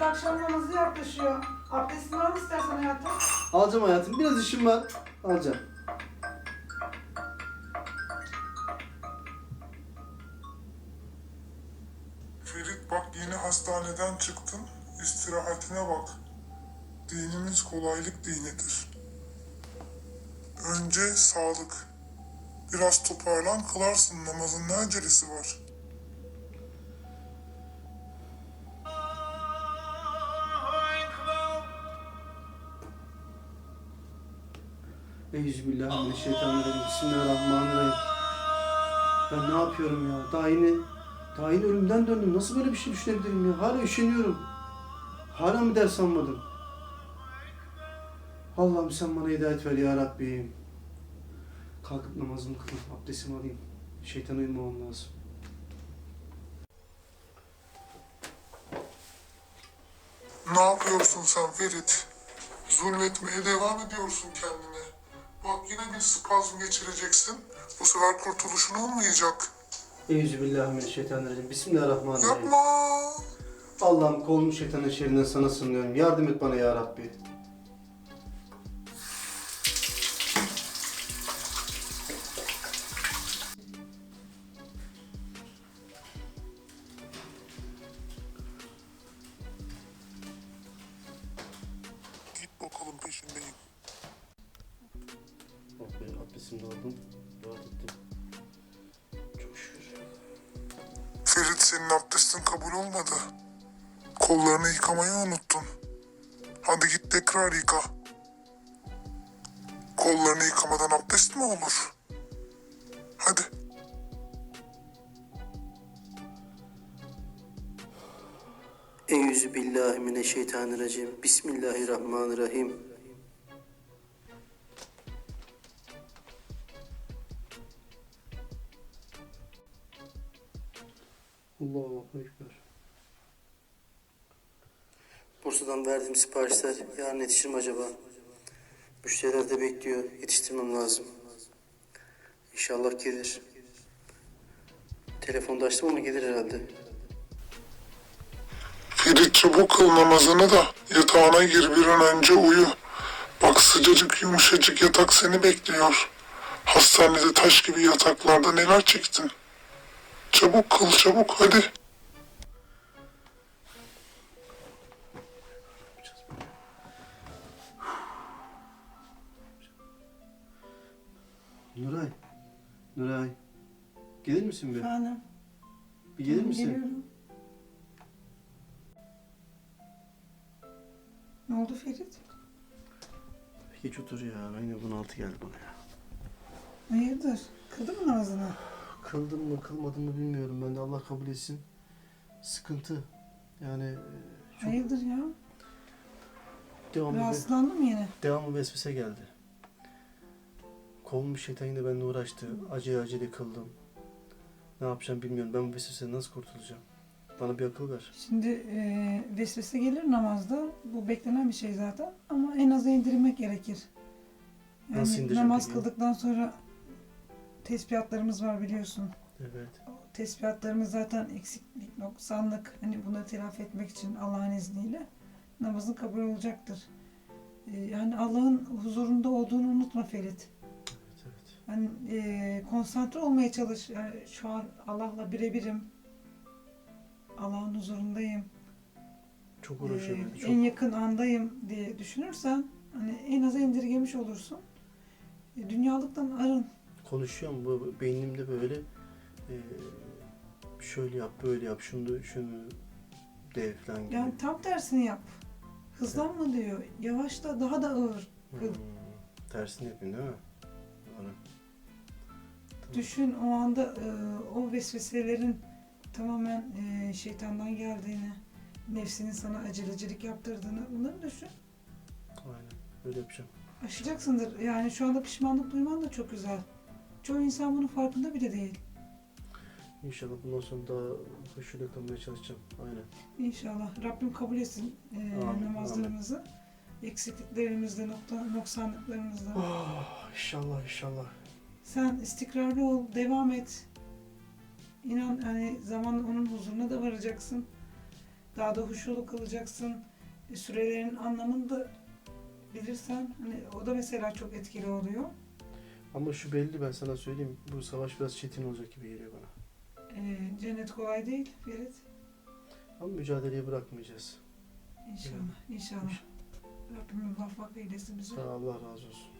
Ferit akşam namazı yaklaşıyor. Abdestini al istersen hayatım. Alacağım hayatım. Biraz işim var. Alacağım. Ferit bak yeni hastaneden çıktın. İstirahatine bak. Dinimiz kolaylık dinidir. Önce sağlık. Biraz toparlan kılarsın namazın ne acelesi var. Eyyüzubillahimineşşeytanirracim. Bismillahirrahmanirrahim. Ben ne yapıyorum ya? Daha yeni, daha yeni ölümden döndüm. Nasıl böyle bir şey düşünebilirim ya? Hala üşeniyorum. Hala mı ders almadım? Allah'ım sen bana hidayet ver ya Rabbim. Kalkıp namazımı kılayım, abdestimi alayım. Şeytana uymamam lazım. Ne yapıyorsun sen Ferit? Zulmetmeye devam ediyorsun kendine. Bak yine bir spazm geçireceksin. Bu sefer kurtuluşun olmayacak. Eyyüzubillahimineşşeytanirracim. Bismillahirrahmanirrahim. Yapma. Allah'ım kolumu şeytanın şerrinden sana sığınıyorum. Yardım et bana ya Rabbi. Git bakalım peşindeyim. Abdestimi de aldım. Rahat ettim. Çok şükür. Ferit senin abdestin kabul olmadı. Kollarını yıkamayı unuttun. Hadi git tekrar yıka. Kollarını yıkamadan abdest mi olur? Hadi. Eyyüzubillahimineşşeytanirracim. Bismillahirrahmanirrahim. Allahu Ekber. Bursa'dan verdiğim siparişler yarın yetişir mi acaba? Müşteriler de bekliyor. Yetiştirmem lazım. İnşallah gelir. Telefonda açtım ama gelir herhalde. Ferit çabuk kıl namazını da yatağına gir bir an önce uyu. Bak sıcacık yumuşacık yatak seni bekliyor. Hastanede taş gibi yataklarda neler çektin. Çabuk kıl çabuk hadi. Nuray. Nuray. Gelir misin bir? Efendim. Bir gelir misin? Geliyorum. Ne oldu Ferit? Geç otur ya. Yine bunaltı geldi bana ya. Hayırdır? Kıldın mı namazını? Kıldım mı kılmadım mı bilmiyorum. Ben de Allah kabul etsin. Sıkıntı. Yani e, çok Hayırdır ya? devamlı, bir- Rahatsızlandın mı yine? devamlı vesvese geldi. Kovmuş şeytan yine benimle uğraştı. Acele acele kıldım. Ne yapacağım bilmiyorum. Ben bu vesveseden nasıl kurtulacağım? Bana bir akıl ver. Şimdi e, vesvese gelir namazda. Bu beklenen bir şey zaten. Ama en aza indirmek gerekir. Yani Nasıl indireceğim namaz peki? kıldıktan sonra tesbihatlarımız var biliyorsun. Evet. O tesbihatlarımız zaten eksiklik, noksanlık. Hani bunları telafi etmek için Allah'ın izniyle namazın kabul olacaktır. E, yani Allah'ın huzurunda olduğunu unutma Ferit. Evet evet. Hani e, konsantre olmaya çalış. Yani şu an Allah'la birebirim. Allah'ın huzurundayım. Çok Ee, uğraşıyorum. Çok... en yakın andayım diye düşünürsen hani en aza indirgemiş olursun. E, dünyalıktan arın. Konuşuyorum bu beynimde böyle e, şöyle yap böyle yap şunu şunu de falan gibi. Yani tam tersini yap. Hızlanma diyor. Yavaşla daha da ağır. Hmm, tersini yapayım değil mi? Bana. Düşün o anda e, o vesveselerin tamamen e, şeytandan geldiğini, nefsinin sana acelecilik yaptırdığını bunları düşün. Aynen öyle yapacağım. Aşacaksındır. Yani şu anda pişmanlık duyman da çok güzel. Çoğu insan bunun farkında bile değil. İnşallah bundan sonra daha hoşuyla kalmaya çalışacağım. Aynen. İnşallah. Rabbim kabul etsin e, Amin, namazlarımızı. Eksikliklerimizde, nokta, noksanlıklarımızda. Oh, inşallah inşallah. Sen istikrarlı ol, devam et. İnan hani zamanla onun huzuruna da varacaksın. Daha da huşulu kılacaksın. E, sürelerin anlamını da bilirsen hani o da mesela çok etkili oluyor. Ama şu belli ben sana söyleyeyim. Bu savaş biraz çetin olacak gibi geliyor bana. E, cennet kolay değil Ferit. Ama mücadeleyi bırakmayacağız. İnşallah, inşallah. Rabbim muvaffak eylesin bizi. Sağ ol, Allah razı olsun.